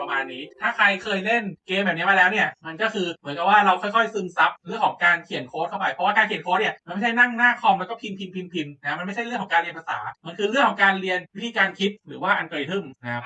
ประมาณนี้ ถ้าใครเคยเล่นเกมแบบนี้มาแล้วเนี่ย มันก็คือเหมือนกับว่าเราค่อยๆซึมซับเรื่องของการเขียนโค้ดเข้าไป เพราะว่าการเขียนโค้ดเนี่ยมันไม่ใช่นั่งหน้าคอมแล้วก็พิมพ์พิมพ์พิมพ์พิมพ์นะมันไม่ใช่เรื่องของการเรียนภาษา มันคือเรื่องของการเรียนวิธีการคิดหรือว่าอัลกอริทึมนะครับ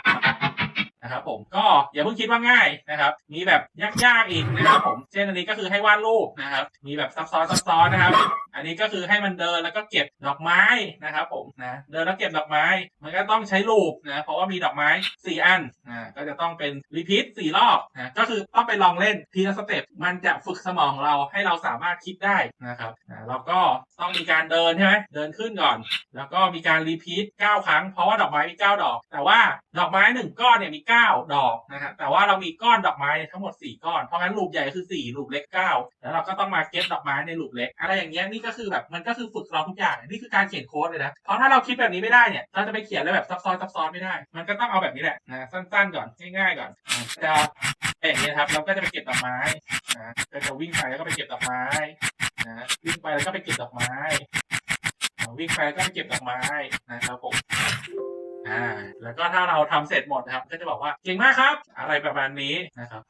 นะครับผมก็อย่าเพิ่งคิดว่าง่ายนะครับ มีแบบยากๆอีกนะครับผม เช่นอันนี้ก็คือให้วาดรูปนะครับ มีแบบซับซ้อนซับซ้อนนะครับ อันนี้ก็คือให้มันเดินแล้วก็เก็บดอกไม้นะครับผมนะเดินแล้วเก็บดอกไม้ มันก็ต้องใช้ลูปนะเพราะว่ามีดอกไม้ 4 อันนะก็จะต้องเป็นรีพีทสี่รอบนะก็คือต้องไปลองเล่นทีละสเต็ปมันจะฝึกสมองเราให้เราสามารถคิดได้นะครับนะแล้วก็ต้องมีการเดินใช่ไหมเดินขึ้นก่อน แล้วก็มีการรีพีท9ครั้งเพราะว่าดอกไม้มี9ดอก แต่ว่าดอกไม้1ก้อนเนี่ยมี 9 ดอกนะครับแต่ว่าเรามีก้อนดอกไม้ทั้งหมด 4 ก้อนเพราะงั้นลูปใหญ่คือ4ลูปเล็ก 9 แล้วเราก็ต้องมาเก็ตดอกไม้ในลูปเล็กอะไรอย่างเงี้ยนี่ก็คือแบบมันก็คือฝึกเราทุกอย่างนี่คือการเขียนโค้ดเลยนะเพราะถ้าเราคิดแบบนี้ไม่ได้เนี่ยเราจะไปเขียนอะไรแบบซับซ้อนซับซ้อนไม่ได้ มันก็ต้องเอาแบบนี้แหละนะสั้นๆก่อนง่ายๆก่อนจะเป็นอย่างนี้ครับเราก็จะไปเก็บดอกไม้นะก็จะวิ่งไปแล้วก็ไปเก็บดอกไม้นะวิ่งไปแล้วก็ไปเก็บดอกไม้วิ่งไปก็ไปเก็บดอกไม้นะครับผมอ่าแล้วก็ถ้าเราทำเสร็จหมดนะครับ ก็จะบอกว่าเก่งมากครับ อะไรประมาณนี้นะครับ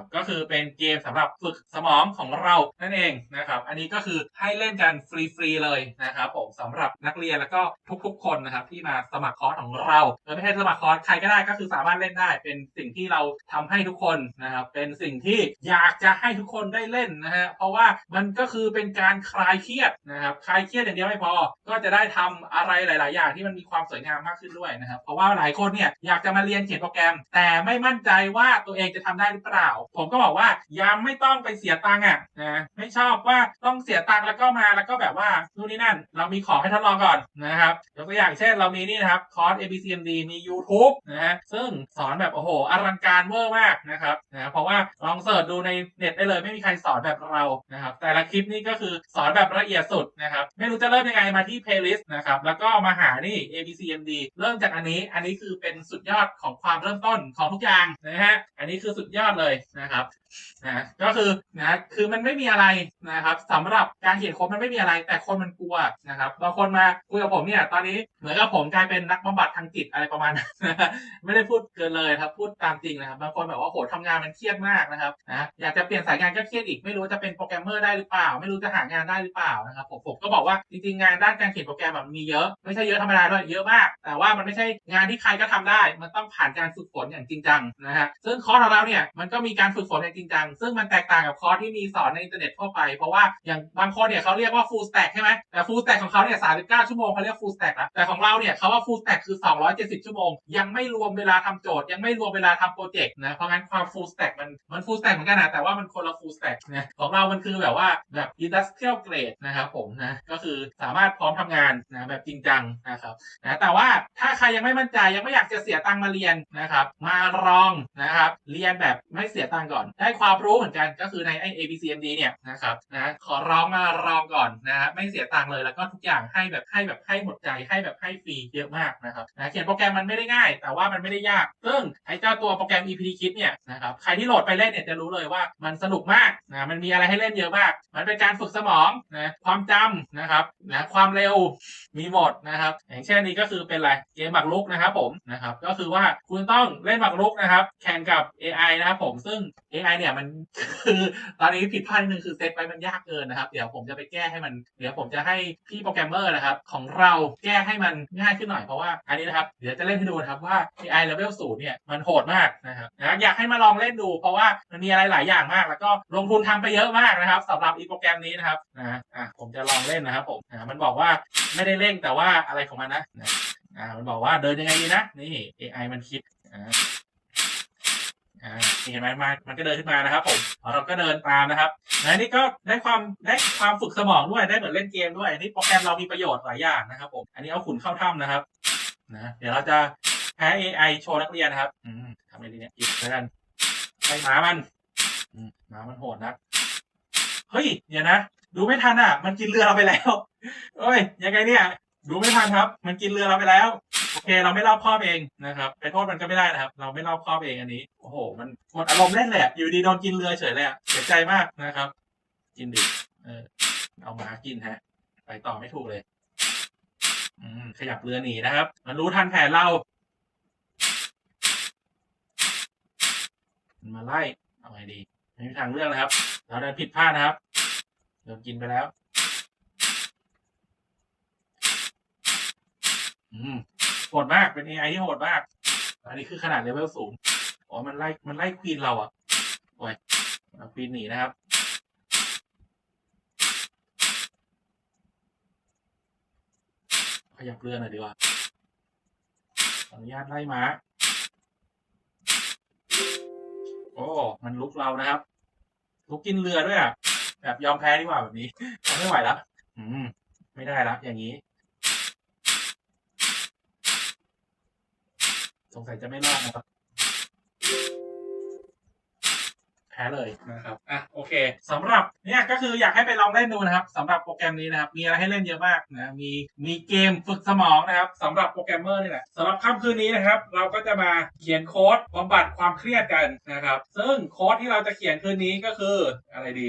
ครับก็คือเป็นเกมสำหรับฝึกสมองของเรานั่นเองนะครับอันนี้ก็คือให้เล่นกันฟรีๆเลยนะครับผมสำหรับนักเรียนแล้วก็ทุกๆ คนนะครับที่มาสมัครคอร์สของเราเออไม่ใช่สมัครคอร์สใครก็ได้ก็คือสามารถเล่นได้ เป็นสิ่งที่เราทำให้ทุกคนนะครับเป็นสิ่งที่อยากจะให้ทุกคนได้เล่นนะฮะเพราะว่ามันก็คือเป็นการคลายเครียดนะครับคลายเครียดอย่างเดียวไม่พอ ก็จะได้ทำอะไรหลาย ๆ อย่างที่มันมีความสวยงามมากขึ้นด้วยนะครับเพราะว่าหลายคนเนี่ยอยากจะมาเรียนเขียนโปรแกรม แต่ไม่มั่นใจว่าตัวเองจะทำได้หรือเปล่าผมก็บอกว่ายังไม่ต้องไปเสียตังค์อะนะไม่ชอบว่าต้องเสียตังค์แล้วก็มาแล้วก็แบบว่านู่นนี่นั่น เรามีของให้ทดลองก่อนนะครับยกตัวอย่างเช่นเรามีนี่นะครับคอร์ส ABCMD มี YouTube นะฮะซึ่งสอนแบบโอ้โหอลังการเวอร์มากนะครับนะเพราะว่าลองเสิร์ชดูในเน็ตได้เลยไม่มีใครสอนแบบเรานะครับแต่ละคลิปนี่ก็คือสอนแบบละเอียดสุดนะครับไม่รู้จะเริ่มยังไงมาที่ playlist นะครับแล้วก็มาหานี่ ABCMD เริ่มจากอันนี้อันนี้คือเป็นสุดยอดของความเริ่มต้นของทุกอย่างนะฮะอันนี้คือสุดยอดเลยนะะครับ นะก็คือนะคือมันไม่มีอะไรนะครับสำหรับการเขียนโค้ดมันไม่มีอะไร แต่คนมันกลัวนะครับบางคนมาคุยกับผมเนี่ยตอนนี้เหมือนกับผมกลายเป็นนักบำบัดทางจิตอะไรประมาณนั้นนะไม่ได้พูดเกินเลยครับพูดตามจริงนะครับบางคนแบบว่าโหทำงานมันเครียดมากนะครับนะอยากจะเปลี่ยนสายงานก็เครียดอีกไม่รู้จะเป็นโปรแกรมเมอร์ได้หรือเปล่า ไม่รู้จะหางานได้หรือเปล่านะครับผมผมก็บอกว่าจริงๆงานด้านการเขียนโปรแกรมอะมันมีเยอะไม่ใช่เยอะธรรมดาด้วยเยอะมาก แต่ว่ามันไม่ใช่งานที่ใครก็ทำได้ มันต้องผ่านการฝึกฝนอย่างจริงจังนะฮะซึ่งคอร์สของเราเนี่ยมันก็มีการฝึกฝนอย่างริงจัง ซึ่งมันแตกต่างกับคอร์สที่มีสอนในอินเทอร์เน็ตทั่วไป เพราะว่าอย่างบางคนเนี่ยเขาเรียกว่า full stack ใช่ไหมแต่ full stack ของเขาเนี่ย39 ชั่วโมงเขาเรียก full stack แล้วแต่ของเราเนี่ยเขาว่า full stack คือ 270 ชั่วโมง ยังไม่รวมเวลาทำโจทย์ ยังไม่รวมเวลาทำโปรเจกต์นะ เพราะงั้นความ full stack มันมัน full stack เหมือนกันนะแต่ว่ามันคนละ full stack นะของเรามันคือแบบว่าแบบ industrial grade นะครับผมนะก็คือสามารถพร้อมทำงานนะแบบจริงจังนะครับนะแต่ว่าถ้าใครยังไม่มั่นใจยังไม่อยากจะเสียตังค์มาเรียนนะครับมาลองนะครับเรียนแบบไม่เสียตังค์ก่อนได้ให้ความรู้เหมือนกันก็คือในไอ ABCMD เนี่ยนะครับนะขอร้องมาลองก่อนนะไม่เสียตังค์เลยแล้วก็ทุกอย่างให้แบบให้แบบให้หมดใจให้แบบให้ฟรีเยอะมากนะครับนะเขียนโปรแกรมมันไม่ได้ง่าย แต่ว่ามันไม่ได้ยาก ซึ่งไอเจ้าตัวโปรแกรม EPT Kit เนี่ยนะครับใครที่โหลดไปเล่นเนี่ยจะรู้เลยว่ามันสนุกมากนะมันมีอะไรให้เล่นเยอะมาก มันเป็นการฝึกสมองนะความจำนะครับนะความเร็วมีหมดนะครับ อย่างเช่นนี้ก็คือเป็นอะไรเกมหมากรุกนะครับผมนะครับก็คือว่าคุณต้องเล่นหมากรุกนะครับแข่งกับ AI นะครับผมซึ่ง AI เนี่ยมันคือตอนนี้ผิดพลาดนึงคือเซตไปมันยากเกินนะครับ เดี๋ยวผมจะไปแก้ให้มัน เดี๋ยวผมจะให้พี่โปรแกรมเมอร์นะครับ ของเราแก้ให้มันง่ายขึ้นหน่อยเพราะว่าอันนี้นะครับ เดี๋ยวจะเล่นให้ดูนะครับว่า AI level 0เนี่ยมันโหดมากนะครับนะอยากให้มาลองเล่นดู เพราะว่ามันมีอะไรหลายอย่างมาก แล้วก็ลงทุนทำไปเยอะมากนะครับสำหรับอีโปรแกรมนี้นะครับนะอะผมจะลองเล่นนะครับผมอะมันบอกว่าไม่ได้เร่งแต่ว่าอะไรของมันนะนะอ่ามันบอกว่าเดินยังไงดีนะนี่ AI มันคิดอ่า อ่าเห็นไหมมามันก็เดินขึ้นมานะครับผมเราก็เดินตามนะครับนะนี่ก็ได้ความได้ความฝึกสมองด้วยได้เหมือนเล่นเกมด้วยนี่โปรแกรมเรามีประโยชน์หลายอย่างนะครับผมอันนี้เอาขุนเข้าถ้ำนะครับนะเดี๋ยวเราจะแพ้ AI โชว์นักเรียนนะครับอืมทำอะไรดีเนี่ยกิบแล้วกันไปหมามันอืหมามันโหดนะเฮ้ยเดี๋ยวนะ ดูไม่ทันอะ มันกินเรือเราไปแล้วเอ้ยยังไงเนี่ย ดูไม่ทันครับ มันกินเรือเราไปแล้ว โอเค เราไม่รอบคอบเองนะครับไปโทษมันก็ไม่ได้นะครับ เราไม่รอบคอบเองอันนี้ โอ้โห มันหมดอารมณ์เล่นเลยอะอยู่ดีโดนกินเรือเฉยเลยอะเสียใจมากนะครับ กินดิเออ เอามากินฮะ ไปต่อไม่ถูกเลยอืมขยับเรือหนีนะครับ มันรู้ทันแผนเรา มันมาไล่ เอาไงดี ไม่มีทางเลือกนะครับ เราเดินผิดพลาดนะครับ โดนกินไปแล้ว อืม โหดมากเป็น AI ที่โหดมาก อันนี้คือขนาดเลเวลสูงอ๋อมันไล่มันไล่ควีนเราอะโอ้ยเอาควีนหนีนะครับขยับเรือหน่อยดีกว่าขออนุญาตไล่ม้าโอ้ มันลุกเรานะครับ ลุกกินเรือด้วยอะ แบบยอมแพ้ดีกว่าแบบนี้ ไม่ไหวแล้ว อืม ไม่ได้ละอย่างนี้ สงสัยจะไม่รอดนะครับ แพ้เลยนะครับ อะ โอเคสำหรับเนี่ยก็คืออยากให้ไปลองเล่นดูนะครับสำหรับโปรแกรมนี้นะครับ มีอะไรให้เล่นเยอะมากนะ มีมีเกมฝึกสมองนะครับสำหรับโปรแกรมเมอร์นี่แหละสำหรับค่ำคืนนี้นะครับ เราก็จะมาเขียนโค้ดบำบัดความเครียดกันนะครับ ซึ่งโค้ดที่เราจะเขียนคืนนี้ก็คืออะไรดี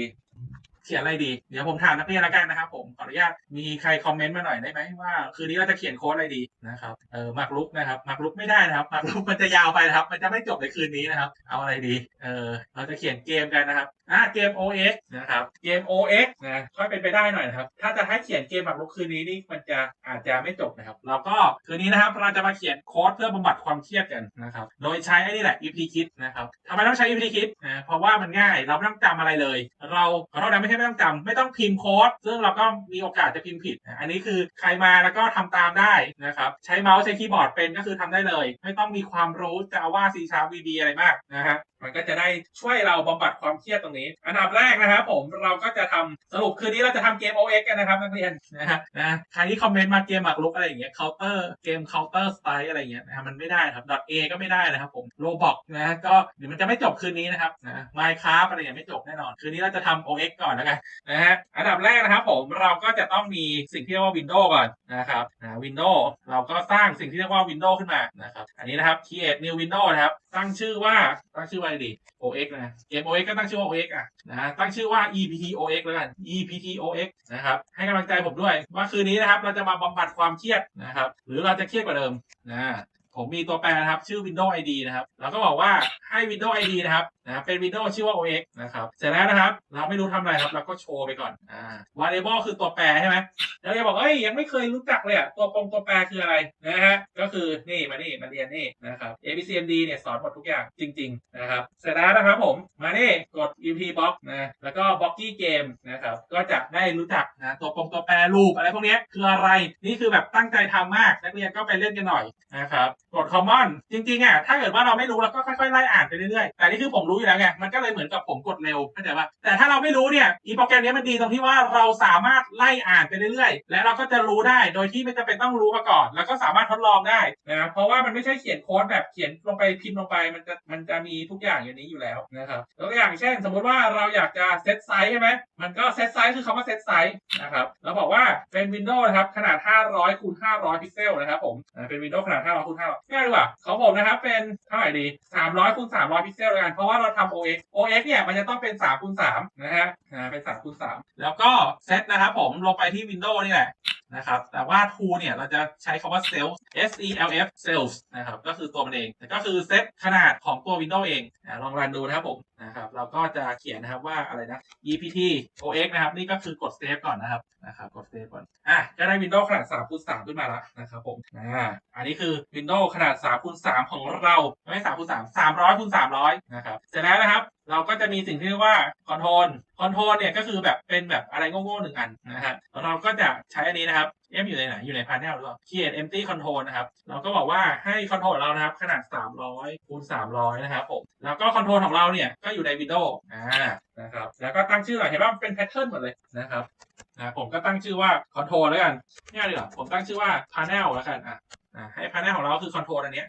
เขียนอะไรดี เดี๋ยวผมถามนักเรียนละกันนะครับ ผมขออนุญาตมีใครคอมเมนต์มาหน่อยได้ไหมว่าคืนนี้เราจะเขียนโค้ดอะไรดีนะครับเออมักลุกนะครับมักลุกไม่ได้นะครับมักลุกมันจะยาวไปนะครับ มันจะไม่จบในคืนนี้นะครับ เอาอะไรดีเออเราจะเขียนเกมกันนะครับ อะเกม OX นะครับเกม OX นะค่อยเป็นไปได้หน่อยนะครับ ถ้าจะให้เขียนเกมมักลุกคืนนี้นี่มันจะอาจจะไม่จบนะครับ เราก็คืนนี้นะครับเราจะมาเขียนโค้ดเพื่อบำบัดความเครียดกันนะครับโดยใช้ไอ้นี่แหละ EP Kit นะครับทำไมต้องใช้ EP Kit นะเพราะว่ามันง่ายเราไม่ต้องจำอะไรเลย เราขอโทษนะไม่ใช่ไม่ต้องจำไม่ต้องพิมพ์โค้ดซึ่งเราก็มีโอกาสจะพิมพ์ผิดนะอันนี้คือใครมาแล้วก็ทำตามได้นะครับใช้เมาส์ใช้คีย์บอร์ดเป็นก็คือทำได้เลย ไม่ต้องมีความรู้จะว่า C Sharp VB อะไรมากนะฮะ มันก็จะได้ช่วยเราบำบัดความเครียดตรงนี้ อันดับแรกนะครับผมเราก็จะทำสรุปคืนนี้เราจะทำเกม OX กันนะครับนักเรียนนะฮะนะใครที่คอมเมนต์มาเกมหมากรุกอะไรอย่างเงี้ย counter เกม counter strike อะไรอย่างเงี้ยนะฮะมันไม่ได้ครับ .a ก็ไม่ได้นะครับผม roblox นะฮะก็เดี๋ยวมันจะไม่จบคืนนี้นะครับนะ minecraft อะไรอย่างเงี้ยไม่จบแน่นอน คืนนี้เราจะทำ OX ก่อนแล้วกันนะฮะอันดับแรกนะครับผมเราก็จะต้องมีสิ่งที่เรียกว่า Windows ก่อนนะครับนะ Windows เราก็สร้างสิ่งที่เรียกว่า Windows ขึ้นมานะครับอันนี้นะครับ create new window นะครับตั้งชื่อว่าตั้งชื่อว่าอะไรดี OX นะ เกม OX ก็ตั้งชื่อว่า OX อะนะฮะตั้งชื่อว่า EPT OX แล้วกัน EPT OX นะครับ ให้กำลังใจผมด้วย ว่าคืนนี้นะครับ เราจะมาบำบัดความเครียดนะครับ หรือเราจะเครียดกว่าเดิมนะผมมีตัวแปรนะครับ ชื่อ Windows ID นะครับเราก็บอกว่าให้ Windows ID นะครับนะเป็น Windows ชื่อว่า OX นะครับ เสร็จแล้วนะครับ เราไม่รู้ทำอะไรครับ เราก็โชว์ไปก่อนอ่า variable คือตัวแปรใช่ไหมแล้วจะบอกเอ้ยยังไม่เคยรู้จักเลยอะตัวปงตัวแปรคืออะไรนะฮะก็คือนี่มานี่มาเรียนนี่นะครับ A B C M D เนี่ยสอนหมดทุกอย่างจริง ๆ นะครับ เสร็จแล้วนะครับผมมานี่กด EP box นะแล้วก็ Blocky Game นะครับก็จะได้รู้จักนะตัวปงตัวแปรรูปอะไรพวกนี้คืออะไรนี่คือแบบตั้งใจทำมากนักเรียนก็ไปเล่นกันหน่อยนะครับกด Common จริงๆอะถ้าเกิดว่าเราไม่รู้เราก็ค่อยๆไล่อ่านไปเรื่อยๆแต่นี่คือผมรู้อยู่แล้วไงมันก็เลยเหมือนกับผมกดเร็วเข้าใจป่ะแต่ถ้าเราไม่รู้เนี่ยอีโปรแกรมนี้มันดีตรงที่ว่าเราสามารถไล่อ่านไปเรื่อยๆ และเราก็จะรู้ได้โดยที่ไม่จำเป็นต้องรู้มาก่อน แล้วก็สามารถทดลองได้นะครับเพราะว่ามันไม่ใช่เขียนโค้ดแบบเขียนลงไปพิมพ์ลงไปมันจะมันจะมีทุกอย่างอยู่นี้อยู่แล้วนะครับตัวอย่างเช่น สมมุติว่าเราอยากจะเซตไซส์ใช่ไหมมันก็เซตไซส์คือคำว่าเซตไซส์นะครับแล้วบอกว่าเป็นวินโดว์นะครับขนาด 500คูณ500 พิกเซลนะครับผมเป็นวินโดว์ขนาด 500คูณ500ง่ายดีกว่าของผมนะครับเป็นเท่าไหร่ดี300คูณ300 พิกเซลกันเพราะว่าเราทำ OX OX เนี่ยมันจะต้องเป็น3คูณ3นะฮะเป็น3คูณ3แล้วก็เซตนะครับผมลงไปที่ Windows นี่แหละ นะครับ แต่ว่า tool เนี่ยเราจะใช้คำว่า self s e l f self นะครับ ก็คือตัวมันเอง แต่ก็คือเซตขนาดของตัว Windows เองนะลองรันดูนะครับผมนะครับ เราก็จะเขียนนะครับว่าอะไรนะ ept ox นะครับ นี่ก็คือกด save ก่อนนะครับนะครับ กด save ก่อน อะ ก็ได้ Windows ขนาด3คูณ3ขึ้นมาแล้วนะครับผมอ่าอันนี้คือ Windows ขนาด3คูณ3ของเรา ไม่3คูณ3 300คูณ300นะครับ เสร็จแล้วนะครับเราก็จะมีสิ่งที่เรียกว่า control control เนี่ยก็คือแบบเป็นแบบอะไรโง่ๆหนึ่งอันนะฮะเราก็จะใช้อันนี้นะครับ M อยู่ในไหนอยู่ใน panel หรือเปล่า create empty control นะครับ เราก็บอกว่าให้ control เรานะครับ ขนาด 300คูณ300 นะครับผม แล้วก็ control ของเราเนี่ย ก็อยู่ใน window อ่านะครับ แล้วก็ตั้งชื่อหน่อยเห็นว่ามันเป็น pattern หมดเลยนะครับนะผมก็ตั้งชื่อว่า control แล้วกันง่ายดีกว่าผมตั้งชื่อว่า panel แล้วกันอะอะให้ panel ของเราคือ control อันเนี้ย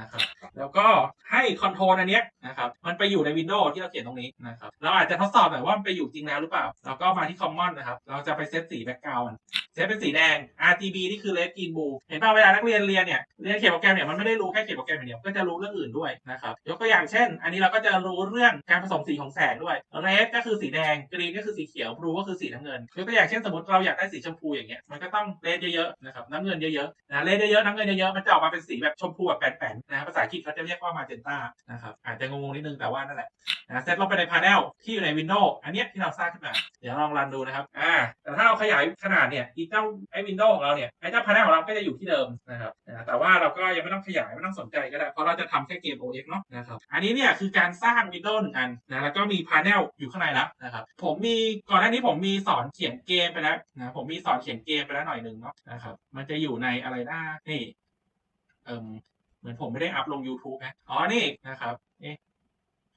นะครับแล้วก็ให้คอนโทรลอันเนี้ยนะครับมันไปอยู่ใน Windows ที่เราเขียนตรงนี้นะครับเราอาจจะทดสอบหน่อยว่ามันไปอยู่จริงแล้วหรือเปล่า เราก็มาที่ Common นะครับ เราจะไปเซตสีแบ็กกราวด์เซตเป็นสีแดง RGB นี่คือ Red Green Blue เห็นป่ะเวลานักเรียนเรียนเนี่ยเรียนเขียนโปรแกรมเนี่ยมันไม่ได้รู้แค่เขียนโปรแกรมอย่างเดียวก็จะรู้เรื่องอื่นด้วยนะครับยกตัวอย่างเช่น อันนี้เราก็จะรู้เรื่องการผสมสีของแสงด้วย Red ก็คือสีแดง Green ก็คือสีเขียว Blue ก็คือสีน้ำเงินยกตัวอย่างเช่นสมมติเราอยากได้สีชมพูอย่างเงี้ยมันก็ต้อง Red เยอะๆนะครับน้ำเงินเยอะๆนะ Red เยอะๆน้ำเงินเยอะๆมันจะออกมาเป็นสีแบบชมพูแบบแปนๆนะภาษาอังกฤษเขาจะเรียกว่า magenta นะครับอาจจะงงๆนิดนึงแต่ว่านั่นแหละนะเซตลงไปใน panel ที่อยู่ใน Windows อันเนี้ยที่เราสร้างขึ้นมา เดี๋ยวลองรันดูนะครับอ่าแต่ถ้าเราขยายขนาดเนี่ยอีเจ้าไอ้ Windows ของเราเนี่ยไอ้เจ้า panel ของเราก็จะอยู่ที่เดิมนะครับแต่ว่าเราก็ยังไม่ต้องขยายไม่ต้องสนใจก็ได้เพราะเราจะทำแค่เกม OS เนาะนะครับอันนี้เนี่ยคือการสร้าง Windows หนึ่งอันนะแล้วก็มี panel อยู่ข้างในแล้วนะครับผมมีก่อนหน้านี้ผมมีสอนเขียนเกมไปแล้วนะผมมีสอนเขียนเกมไปแล้วหน่อยหนึ่งเนาะนะครับมันจะอยู่ในอะไรนะนี่เอิม เหมือนผมไม่ได้อัพลง YouTube นะ อ๋อ นี่นะครับเอ๊ะ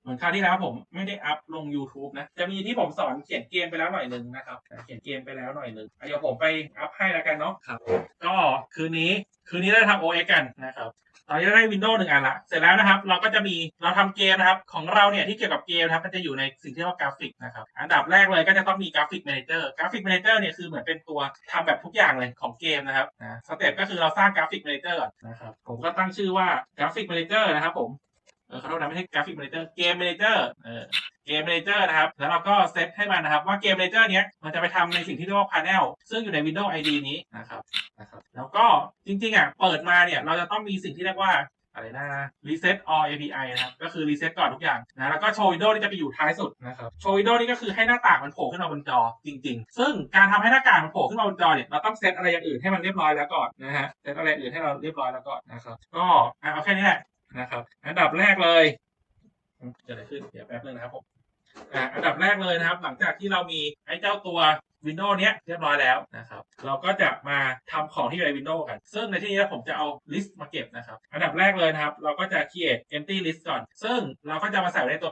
เหมือนคราวที่แล้วผมไม่ได้อัพลง YouTube นะ จะมีที่ผมสอนเขียนเกมไปแล้วหน่อยหนึ่งนะครับ เขียนเกมไปแล้วหน่อยหนึ่งอะเดี๋ยวผมไปอัพให้แล้วกันเนาะ ครับ ก็คืนนี้คืนนี้เราจะทำ OS กันนะครับ ตอนนี้เราได้วินโดว์หนึ่งอันละเสร็จแล้วนะครับเราก็จะมีเราทำเกมนะครับของเราเนี่ยที่เกี่ยวกับเกมนะครับมันจะอยู่ในสิ่งที่เรียกว่ากราฟิกนะครับอันดับแรกเลยก็จะต้องมีกราฟิกแมนเจอร์กราฟิกแมนเจอร์เนี่ยคือเหมือนเป็นตัวทำแบบทุกอย่างเลยของเกมนะครับนะสเต็ปก็คือเราสร้างกราฟิกแมนเจอร์นะครับผมก็ตั้งชื่อว่ากราฟิกแมนเจอร์นะครับผมเออขอโทษนะไม่ใช่กราฟิกแมนเจอร์เกมแมนเจอร์เออ เกม m มเจอร์นะครับ แล้วเราก็เซตให้มันนะครับ ว่าเกม m มเจอร์เนี้ยมันจะไปทำในสิ่งที่เรียกว่า panel ซึ่งอยู่ใน Windows ID นี้นะครับนะครับ แล้วก็จริงๆอะเปิดมาเนี่ยเราจะต้องมีสิ่งที่เรียกว่าอะไรนะ reset all API นะครับ ก็คือ reset ก่อนทุกอย่างนะ แล้วก็โชว์วิดีโอนี่จะไปอยู่ท้ายสุดนะครับ โชว์วิดีโอนี่ก็คือให้หน้าต่างมันโผล่ขึ้นมาบนจอจริง ๆ ซึ่งการทำให้หน้าต่างมันโผล่ขึ้นมาบนจอเนี่ยเราต้องเซตอะไรอย่างอื่นให้มันเรียบร้อยแล้วก่อนนะฮะ เซตอะไรอื่นให้เราเรียบร้อยแล้วก่อนนะครับ ก็เอาแค่นี้แหละนะครับ อันดับแรกเลยเกิดอะไรขึ้น เดี๋ยวแป๊บนึงนะครับผม อะอันดับแรกเลยนะครับ หลังจากที่เรามีไอ้เจ้าตัว Windows เนี้ยเรียบร้อยแล้วนะครับ เราก็จะมาทำของที่อยู่ใน Windows กัน ซึ่งในที่นี้ผมจะเอาลิสต์มาเก็บนะครับ อันดับแรกเลยนะครับ เราก็จะ create empty list ก่อน ซึ่งเราก็จะมาใส่ไว้ในตัว